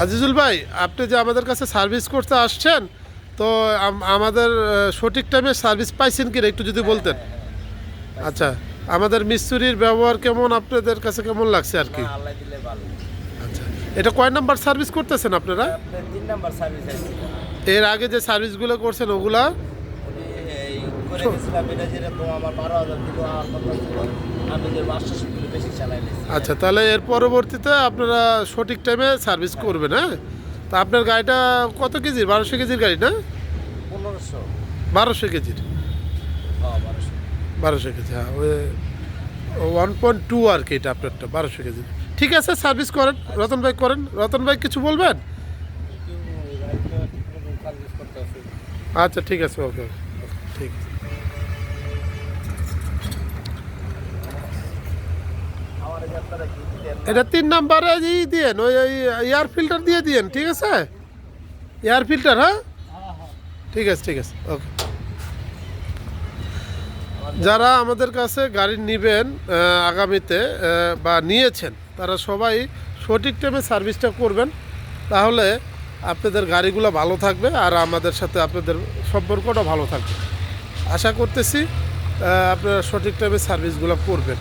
আজিজুল ভাই আপনি যে আমাদের কাছে সার্ভিস করতে আসছেন তো আমাদের সঠিক টাইমে সার্ভিস পাইছেন কিনা একটু যদি বলতেন। আচ্ছা আমাদের মিস্ত্রির ব্যবহার কেমন আপনাদের কাছে কেমন লাগছে আর কি? আচ্ছা এটা কয় নাম্বার সার্ভিস করতেছেন আপনারা? এর আগে যে সার্ভিসগুলো করছেন ওগুলা করে গেছিলাম এটা যেরকম আমার বারো হাজার দিল আমার আমি যে মাস্টার শিখতে বেশি চালাই আচ্ছা তাহলে এর পরবর্তীতে আপনারা সঠিক টাইমে সার্ভিস করবেন হ্যাঁ? তা আপনার গাড়িটা কত কেজির? বারোশো কেজির গাড়ি না? পনেরোশো। বারোশো কেজির। হ্যাঁ বারোশো। কেজি হ্যাঁ ওই ওয়ান পয়েন্ট টু আর কি এটা আপনারটা বারোশো কেজি ঠিক আছে সার্ভিস করেন রতন ভাই করেন। রতন ভাই কিছু বলবেন? আচ্ছা ঠিক আছে ওকে ওকে ঠিক আছে আমার এই আপনারা কি দিলেন এটা তিন নাম্বারে ই দিয়েন, ওই এয়ার ফিল্টার দিয়ে দিয়েন, ঠিক আছে? এয়ার ফিল্টার হ্যাঁ? ঠিক আছে ঠিক আছে ওকে যারা আমাদের কাছে গাড়ি নেবেন আগামীতে বা নিয়েছেন, তারা সবাই সঠিক টাইমে সার্ভিসটা করবেন, তাহলে আপনাদের গাড়িগুলো ভালো থাকবে আর আমাদের সাথে আপনাদের সম্পর্কটা ভালো থাকবে। আশা করতেছি আপনারা সঠিক টাইমে সার্ভিসগুলো করবেন।